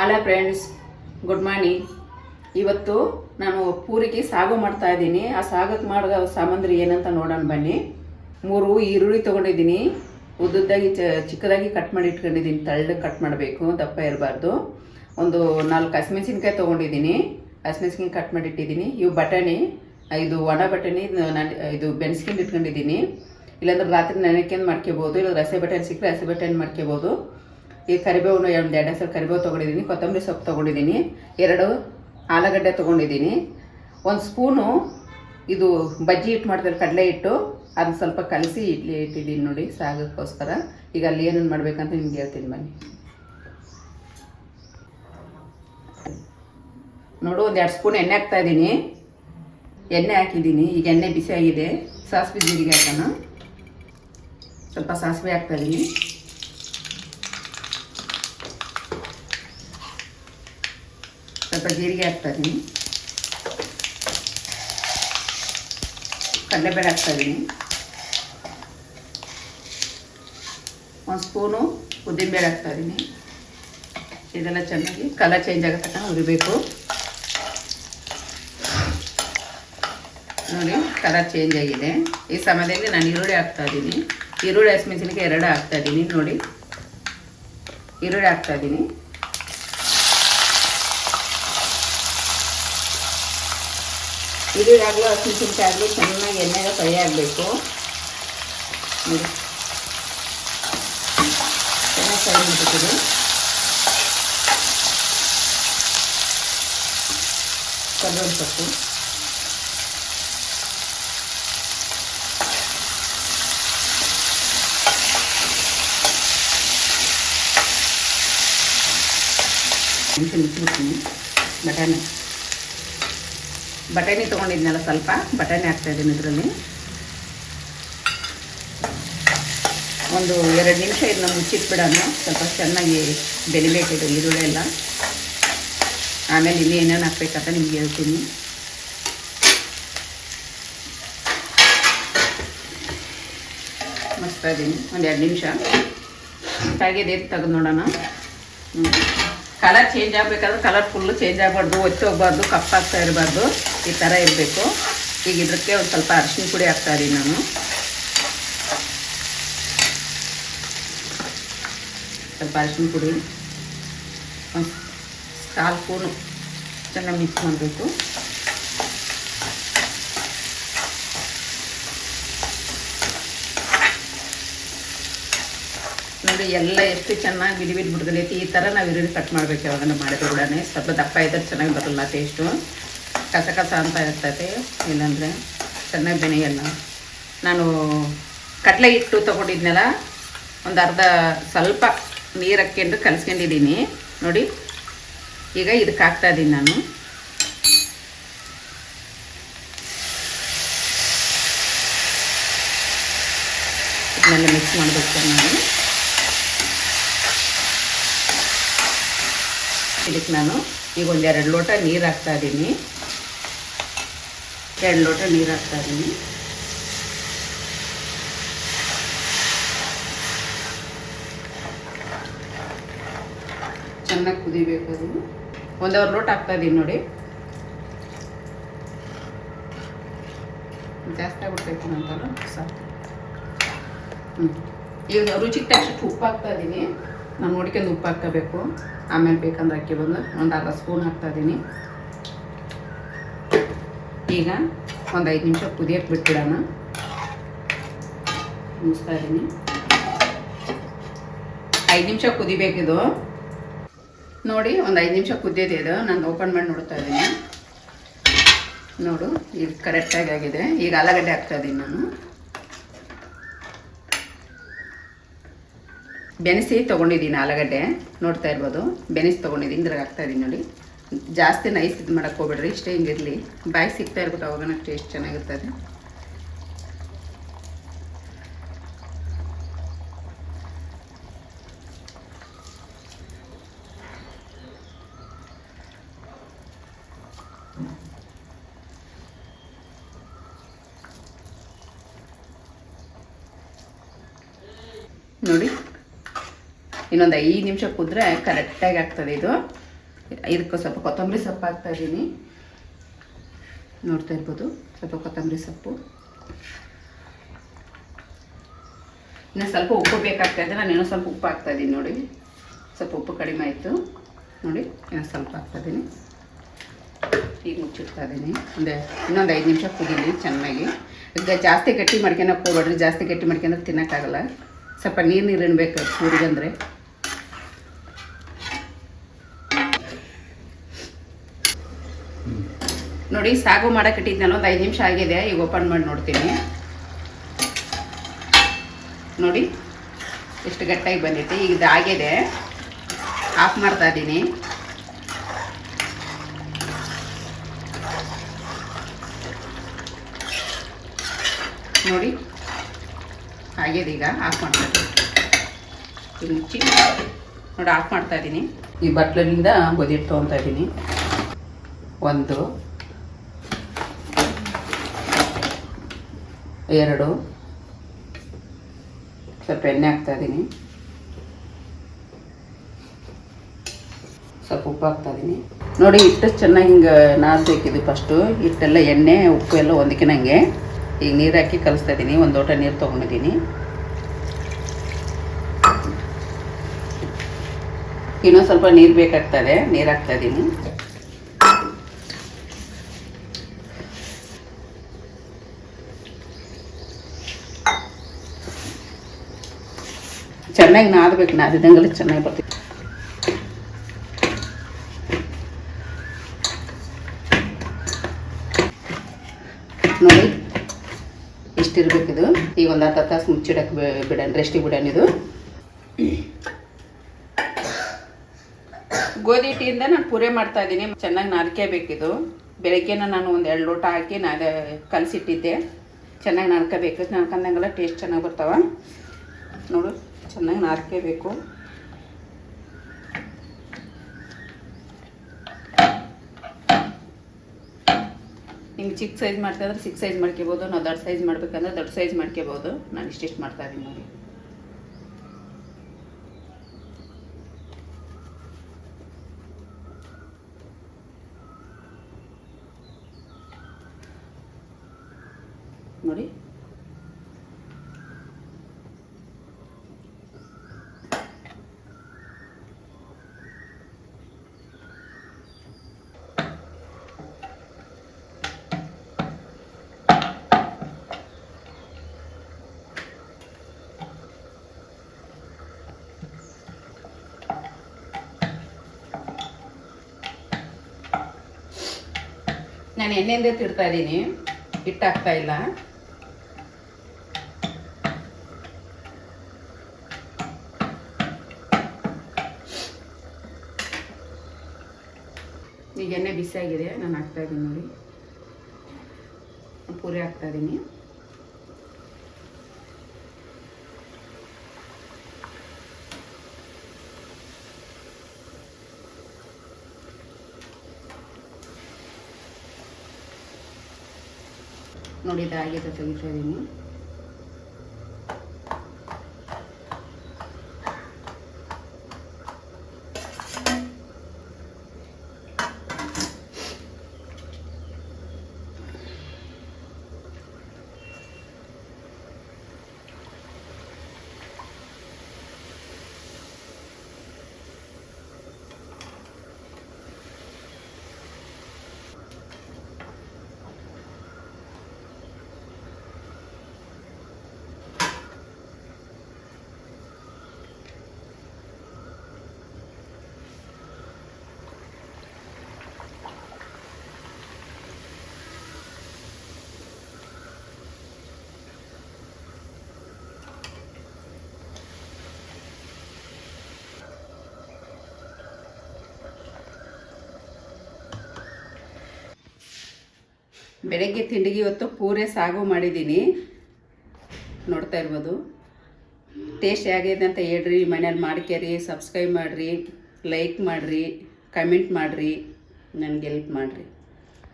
Hello friends good morning ಇವತ್ತು ನಾನು ಪೂರಿಗೆ ಸಾಗು ಮಾಡ್ತಾ ಇದ್ದೀನಿ. ಆ ಸಾಗಕ್ಕೆ ಮಾಡೋ ಸಾಮಗ್ರಿ ಏನಂತ ನೋಡೋಣ ಬನ್ನಿ. ಮೂರು ಈರುಳ್ಳಿ ತೊಗೊಂಡಿದ್ದೀನಿ. ಉದ್ದುದ್ದಾಗಿ ಚಿಕ್ಕದಾಗಿ ಕಟ್ ಮಾಡಿ ಇಟ್ಕೊಂಡಿದ್ದೀನಿ. ತಳ್ಳಗೆ ಕಟ್ ಮಾಡಬೇಕು. ದಪ್ಪ ಇರಬಾರ್ದು. ಒಂದು ನಾಲ್ಕು ಹಸಿಮೆಣ್ಸಿನ್ಕಾಯಿ ತೊಗೊಂಡಿದ್ದೀನಿ. ಹಸಿಮೆಣ್ಸಿನ್ಕಾಯಿ ಕಟ್ ಮಾಡಿ ಇಟ್ಟಿದ್ದೀನಿ. ಇವು ಬಟಾಣಿ. ಇದು ಒಣ ಬಟಾಣಿ. ನಾನು ಇದು ಬೆನ್ಸ್ಕೊಂಡು ಇಟ್ಕೊಂಡಿದ್ದೀನಿ. ಇಲ್ಲಾಂದ್ರೆ ರಾತ್ರಿ ನೆನಕೆಂದು ಮಾಡ್ಕೋಬೋದು. ಇಲ್ಲ ರಸೆ ಬಟಾಣಿ ಸಿಕ್ಕರೆ ಹಸಿ ಬಟಾಣಿ ಮಾಡ್ಕೋಬೋದು. ಈ ಕರಿಬೇವು ಒಂದು ಎರಡು ಹೆಸರು ಕರಿಬೇವು ತೊಗೊಂಡಿದ್ದೀನಿ ಕೊತ್ತಂಬರಿ ಸೊಪ್ಪು ತೊಗೊಂಡಿದ್ದೀನಿ ಎರಡು ಆಲೂಗಡ್ಡೆ ತೊಗೊಂಡಿದ್ದೀನಿ ಒಂದು ಸ್ಪೂನು ಇದು ಬಜ್ಜಿ ಹಿಟ್ಟು ಮಾಡ್ತಾರೆ ಕಡಲೆ ಹಿಟ್ಟು ಅದನ್ನ ಸ್ವಲ್ಪ ಕಲಸಿ ಇಡ್ಲಿ ಇಟ್ಟಿದ್ದೀನಿ ನೋಡಿ, ಸಾಗಕ್ಕೋಸ್ಕರ. ಈಗ ಅಲ್ಲಿ ಏನೇನು ಮಾಡಬೇಕಂತ ನಿಮ್ಗೆ ಹೇಳ್ತೀನಿ ಬನ್ನಿ. ನೋಡು, ಒಂದು ಎರಡು ಸ್ಪೂನ್ ಎಣ್ಣೆ ಹಾಕ್ತಾ ಇದ್ದೀನಿ ಎಣ್ಣೆ ಹಾಕಿದ್ದೀನಿ ಈಗ ಎಣ್ಣೆ ಬಿಸಿ ಆಗಿದೆ. ಸಾಸಿವೆ ಜೀರಿಗೆ ಹಾಕೋಣ. ಸ್ವಲ್ಪ ಸಾಸಿವೆ ಹಾಕ್ತಾ ಸ್ವಲ್ಪ ಜೀರಿಗೆ ಹಾಕ್ತಾ ಇದ್ದೀನಿ ಕಡಲೆಬೇಳೆ ಹಾಕ್ತಾ ಇದ್ದೀನಿ ಒಂದು ಸ್ಪೂನು ಉದ್ದಿನಬೇಳೆ ಹಾಕ್ತಾ ಇದ್ದೀನಿ ಇದೆಲ್ಲ ಚೆನ್ನಾಗಿ ಕಲರ್ ಚೇಂಜ್ ಆಗೋ ತನಕ ಹುರಿಬೇಕು. ನೋಡಿ, ಕಲರ್ ಚೇಂಜ್ ಆಗಿದೆ. ಈ ಸಮಯದಲ್ಲಿ ನಾನು ಈರುಳ್ಳಿ ಹಾಕ್ತಾ ಇದ್ದೀನಿ ಈರುಳ್ಳಿ ಹಸಿಮೆಣಸಿನಕಾಯಿ ಎರಡು ಹಾಕ್ತಾ ಇದ್ದೀನಿ ನೋಡಿ, ಈರುಳ್ಳಿ ಹಾಕ್ತಾ ಇದ್ದೀನಿ ಈರುಳ್ಳಿ ಆಗಲೂ ಹಸಿಮೆಣಸಿನ್ಕಾಯಿ ಆಗಲಿ ಚೆನ್ನಾಗಿ ಎಣ್ಣೆಗೆ ಫ್ರೈ ಆಗಬೇಕು. ನೋಡಿ. ಚೆನ್ನಾಗಿ ಫ್ರೈ ಮಾಡಬೇಕಿದೆ ಕರ್ಬೇವಿನ ಸೊಪ್ಪು ನಿಮಿಷ ಮುಚ್ಚಿಬಿಡ್ತೀನಿ ಬಟಾಣಿ. ಬಟಾಣಿ ತೊಗೊಂಡಿದ್ನಲ್ಲ ಸ್ವಲ್ಪ, ಬಟಾಣಿ ಹಾಕ್ತಾ ಇದ್ದೀನಿ ಇದರಲ್ಲಿ. ಒಂದು ಎರಡು ನಿಮಿಷ ಇದನ್ನ ಮುಚ್ಚಿಟ್ಬಿಡೋಣ. ಸ್ವಲ್ಪ ಚೆನ್ನಾಗಿ ಬೆಳಿಬೇಕಿದೆ ಈರುಳ್ಳಿ ಎಲ್ಲ. ಆಮೇಲೆ ಇಲ್ಲಿ ಏನೇನು ಹಾಕ್ಬೇಕಂತ ನಿಮ್ಗೆ ಹೇಳ್ತೀನಿ. ಮಸ್ತಾ ಇದ್ದೀನಿ. ಒಂದು ಎರಡು ನಿಮಿಷ ಆಗಿದೆ ತೆಗೆದು ನೋಡೋಣ. ಕಲರ್ ಚೇಂಜ್ ಆಗಬೇಕಾದ್ರೆ ಕಲರ್ ಫುಲ್ಲು ಚೇಂಜ್ ಆಗಬಾರ್ದು, ಒತ್ತಿ ಹೋಗ್ಬಾರ್ದು, ಕಪ್ಪಾಗ್ತಾ ಇರಬಾರ್ದು, ಈ ಥರ ಇರಬೇಕು. ಈಗ ಇದಕ್ಕೆ ಒಂದು ಸ್ವಲ್ಪ ಅರಿಶಿನ ಪುಡಿ ಹಾಕ್ತಾ ಇದ್ದೀನಿ ನಾನು. ಸ್ವಲ್ಪ ಅರಿಶಿನ ಪುಡಿ ಕಾಲು ಸ್ಪೂನು ಚೆನ್ನಾಗಿ ಮಿಕ್ಸ್ ಮಾಡಬೇಕು. ನೋಡಿ, ಎಲ್ಲ ಎಷ್ಟು ಚೆನ್ನಾಗಿ ಬಿಡಿ ಬಿಟ್ಟು ಬಿಡ್ದೈತಿ ಈ ಥರ ನಾವು ಈರುಳ್ಳಿ ಕಟ್ ಮಾಡಬೇಕು ಯಾವಾಗ ಮಾಡಿದ್ರು ಕೂಡ ಸ್ವಲ್ಪ ದಪ್ಪ ಇದ್ರೆ ಚೆನ್ನಾಗಿ ಬರಲ್ಲ ಟೇಸ್ಟು ಕಸ ಕಸ ಅಂತ ಇರ್ತೈತೆ ಇಲ್ಲಾಂದರೆ ಚೆನ್ನಾಗಿ ಬೆನೆಯಲ್ಲ. ನಾನು ಕಡಲೆ ಹಿಟ್ಟು ತೊಗೊಂಡಿದ್ನಲ್ಲ, ಒಂದು ಅರ್ಧ ಸ್ವಲ್ಪ ನೀರು ಹಾಕ್ಕೊಂಡು ಕಲಿಸ್ಕೊಂಡಿದ್ದೀನಿ ನೋಡಿ, ಈಗ ಇದಕ್ಕೆ ಹಾಕ್ತಾ ಇದ್ದೀನಿ ನಾನು. ಇದನ್ನೆಲ್ಲ ಮಿಕ್ಸ್ ಮಾಡಬೇಕು ಚೆನ್ನಾಗಿ ಇದಕ್ಕೆ ನಾನು ಈಗ ಎರಡು ಲೋಟ ನೀರು ಹಾಕ್ತಾ ಇದ್ದೀನಿ ಎರಡು ಲೋಟ ನೀರು ಹಾಕ್ತಾ ಇದ್ದೀನಿ ಚೆನ್ನಾಗಿ ಕುದಿಬೇಕು ಅದು. ಒಂದೂವರೆ ಲೋಟ ಹಾಕ್ತಾ ಇದ್ದೀನಿ ನೋಡಿ. ಜಾಸ್ತಿ ಆಗ್ಬಿಡ್ತೈತೆ ನಂತರ, ಸಾಕು. ಹ್ಞೂ ಈಗ ರುಚಿಗೆ ತಕ್ಷಣ ಉಪ್ಪು ಹಾಕ್ತಾ ಇದ್ದೀನಿ ನಾನು ನೋಡ್ಕೊಂಡು ಉಪ್ಪು ಹಾಕ್ಕೋಬೇಕು. ಆಮೇಲೆ ಬೇಕಂದ್ರೆ ಅಕ್ಕಿ ಬಂದು ಒಂದು ಅರ್ಧ ಸ್ಪೂನ್ ಹಾಕ್ತಾಯಿದ್ದೀನಿ ಈಗ ಒಂದು ಐದು ನಿಮಿಷ ಕುದಿಯಕ್ಕೆ ಬಿಟ್ಬಿಡೋಣ. ಮುಗಿಸ್ತಾ ಇದ್ದೀನಿ ಐದು ನಿಮಿಷ ಕುದಿಬೇಕಿದು ನೋಡಿ, ಒಂದು ಐದು ನಿಮಿಷ ಕುದ್ದಿದೆ ಇದು. ನಾನು ಓಪನ್ ಮಾಡಿ ನೋಡ್ತಾ ಇದ್ದೀನಿ ನೋಡು, ಇದು ಕರೆಕ್ಟಾಗಿ ಆಗಿದೆ. ಈಗ ಆಲೂಗಡ್ಡೆ ಹಾಕ್ತಾ ಇದ್ದೀನಿ ನಾನು. ಬೆನೆಸಿ ತೊಗೊಂಡಿದ್ದೀನಿ ಆಲೂಗಡ್ಡೆ. ನೋಡ್ತಾ ಇರ್ಬೋದು. ಬೆನೆಸಿ ತೊಗೊಂಡಿದ್ದೀನಿ. ಇದ್ರಾಗ ಹಾಕ್ತಾ ಇದ್ದೀನಿ ನೋಡಿ. ಜಾಸ್ತಿ ನೈಸ್ ಇದು ಮಾಡೋಕ್ಕೆ ಹೋಗ್ಬೇಡ್ರಿ. ಇಷ್ಟೇ ಹಿಂಗಿರಲಿ ಬಾಯಿ ಸಿಗ್ತಾ ಇರ್ಬೇಕು ಅವಾಗ ಟೇಸ್ಟ್ ಚೆನ್ನಾಗಿರ್ತದೆ. ನೋಡಿ. ಇನ್ನೊಂದು ಐದು ನಿಮಿಷ ಕುದ್ರೆ ಕರೆಕ್ಟಾಗಿ ಆಗ್ತದೆ ಇದು. ಇದಕ್ಕೆ ಸ್ವಲ್ಪ ಕೊತ್ತಂಬರಿ ಸೊಪ್ಪು ಹಾಕ್ತಾ ಇದ್ದೀನಿ ನೋಡ್ತಾ ಇರ್ಬೋದು, ಸ್ವಲ್ಪ ಕೊತ್ತಂಬರಿ ಸೊಪ್ಪು. ಇನ್ನು ಸ್ವಲ್ಪ ಉಪ್ಪು ಬೇಕಾಗ್ತಾ ಇದೆ ನಾನು ಇನ್ನೂ ಸ್ವಲ್ಪ ಉಪ್ಪು ಹಾಕ್ತಾ ಇದ್ದೀನಿ ನೋಡಿ. ಸ್ವಲ್ಪ ಉಪ್ಪು ಕಡಿಮೆ ಆಯಿತು. ನೋಡಿ, ಇನ್ನೂ ಸ್ವಲ್ಪ ಹಾಕ್ತಾ ಇದ್ದೀನಿ ಈಗ ಮುಚ್ಚಿಡ್ತಾ ಇದ್ದೀನಿ ಒಂದು, ಇನ್ನೊಂದು ಐದು ನಿಮಿಷ ಕುದೀನಿ ಚೆನ್ನಾಗಿ. ಈಗ ಜಾಸ್ತಿ ಗಟ್ಟಿ ಮಾಡ್ಕೊಳಕ್ಕೆ ಹೋಗ್ಬೇಡ್ರಿ ಜಾಸ್ತಿ ಗಟ್ಟಿ ಮಾಡ್ಕೊಂಡ್ರೆ ತಿನ್ನೋಕ್ಕಾಗಲ್ಲ. ಸ್ವಲ್ಪ ನೀರು ನೀರು ಇಡಬೇಕು ಪೂರಿಗಂದ್ರೆ ನೋಡಿ, ಸಾಗು ಮಾಡೋಕ್ಕಿಟ್ಟಿದ್ದು ನಾನು ಒಂದು ಐದು ನಿಮಿಷ ಆಗಿದೆ, ಈಗ ಓಪನ್ ಮಾಡಿ ನೋಡ್ತೀನಿ. ನೋಡಿ, ಎಷ್ಟು ಗಟ್ಟಾಗಿ ಬಂದೈತೆ ಈಗ ಇದು ಆಗಿದೆ. ಆಫ್ ಮಾಡ್ತಾ ಇದ್ದೀನಿ. ನೋಡಿ, ಆಗಿದೆ ಈಗ ಆಫ್ ಮಾಡ್ತಾ ಇದ್ದೀನಿ. ಮುಚ್ಚಿ. ನೋಡಿ ಆಫ್ ಮಾಡ್ತಾ ಇದ್ದೀನಿ. ಈ ಬಟ್ಲಿನಿಂದ ಬದಿಟ್ಟು ತೊಗೊತಾ ಇದ್ದೀನಿ. ಒಂದು ಎರಡು. ಸ್ವಲ್ಪ ಎಣ್ಣೆ ಹಾಕ್ತಾ ಇದ್ದೀನಿ. ಸ್ವಲ್ಪ ಉಪ್ಪು ಹಾಕ್ತಾ ಇದ್ದೀನಿ. ನೋಡಿ, ಹಿಟ್ಟು ಚೆನ್ನಾಗಿ ಹಿಂಗೆ ನಾದಬೇಕಿದು ಫಸ್ಟು ಹಿಟ್ಟೆಲ್ಲ ಎಣ್ಣೆ, ಉಪ್ಪು ಎಲ್ಲ ಹೊಂದಿಕಿನಂಗೆ ಈಗ ನೀರು ಹಾಕಿ ಕಲಿಸ್ತಾ ಇದ್ದೀನಿ. ಒಂದು ಲೋಟ ನೀರು ತೊಗೊಂಡಿದ್ದೀನಿ. ಇನ್ನೊಂದು ಸ್ವಲ್ಪ ನೀರು ಬೇಕಾಗ್ತದೆ ನೀರು ಹಾಕ್ತಾ ಚೆನ್ನಾಗಿ ನಾದಬೇಕು ನಾದಿದಂಗೆಲ್ಲ ಚೆನ್ನಾಗಿ ಬರ್ತೈತಿ. ನೋಡಿ, ಇಷ್ಟಿರ್ಬೇಕಿದು. ಈಗ ಒಂದು ಹತ್ತು ತಾಸು ಮುಚ್ಚಿಡಕ್ಕೆ ಬಿಡೋಣ ರೆಸ್ಟಿಗೆ ಬಿಡೋಣ ಇದು. ಗೋಧಿ ಹಿಟ್ಟಿಯಿಂದ ನಾನು ಪೂರೆ ಮಾಡ್ತಾ ಇದ್ದೀನಿ. ಚೆನ್ನಾಗಿ ನಾದ್ಕೋಬೇಕಿದು. ಬೆಳಗ್ಗೆನ ನಾನು ಒಂದು ಎರಡು ಲೋಟ ಹಾಕಿ ನಾದ, ಕಲಸಿಟ್ಟಿದ್ದೆ. ಚೆನ್ನಾಗಿ ನಾದ್ಕೋಬೇಕು. ನಾದ್ಕೊಂಡಂಗೆಲ್ಲ ಟೇಸ್ಟ್ ಚೆನ್ನಾಗಿ ಬರ್ತಾವ. ನೋಡು. ಚೆನ್ನಾಗಿ ನಾದ್ಕೋಬೇಕು. ನಿಮ್ಗೆ ಚಿಕ್ಕ ಸೈಜ್ ಮಾಡ್ತಾ ಇದ್ರೆ ಚಿಕ್ಕ ಸೈಜ್ ಮಾಡ್ಕೋಬೋದು, ನಾವು ದೊಡ್ಡ ಸೈಜ್ ಮಾಡ್ಬೇಕಂದ್ರೆ ದೊಡ್ಡ ಸೈಜ್ ಮಾಡ್ಕೋಬೋದು. ನಾನು ಇಷ್ಟಿಷ್ಟು ಮಾಡ್ತಾ ಇದ್ದೀನಿ ನೋಡಿ. ನೋಡಿ ನಾನು ಎಣ್ಣೆಯಿಂದ ತಿಡ್ತಾ ಇದ್ದೀನಿ. ಹಿಟ್ಟಾಗ್ತಾ ಇಲ್ಲ. ಈಗ ಎಣ್ಣೆ ಬಿಸಿಯಾಗಿದೆ, ನಾನು ಹಾಕ್ತಾ ಇದ್ದೀನಿ ನೋಡಿ. ಪೂರಿ ಹಾಕ್ತಾ ಇದ್ದೀನಿ. ನೋಡಿ ಆಗಿದೆ ತೆಗಿತಾ ಇದ್ದೀನಿ ಬೆಳಗ್ಗೆ ತಿಂಡಿಗೆ ಇವತ್ತು ಪೂರೆ ಸಾಗು ಮಾಡಿದ್ದೀನಿ. ನೋಡ್ತಾ ಇರ್ಬೋದು. ಟೇಸ್ಟ್ ಹೇಗಿದೆ ಅಂತ ಹೇಳ್ರಿ ಮನೇಲಿ ಮಾಡ್ಕೇರಿ ಸಬ್ಸ್ಕ್ರೈಬ್ ಮಾಡಿರಿ ಲೈಕ್ ಮಾಡಿರಿ ಕಮೆಂಟ್ ಮಾಡಿರಿ, ನನಗೆ ಹೆಲ್ಪ್ ಮಾಡಿರಿ.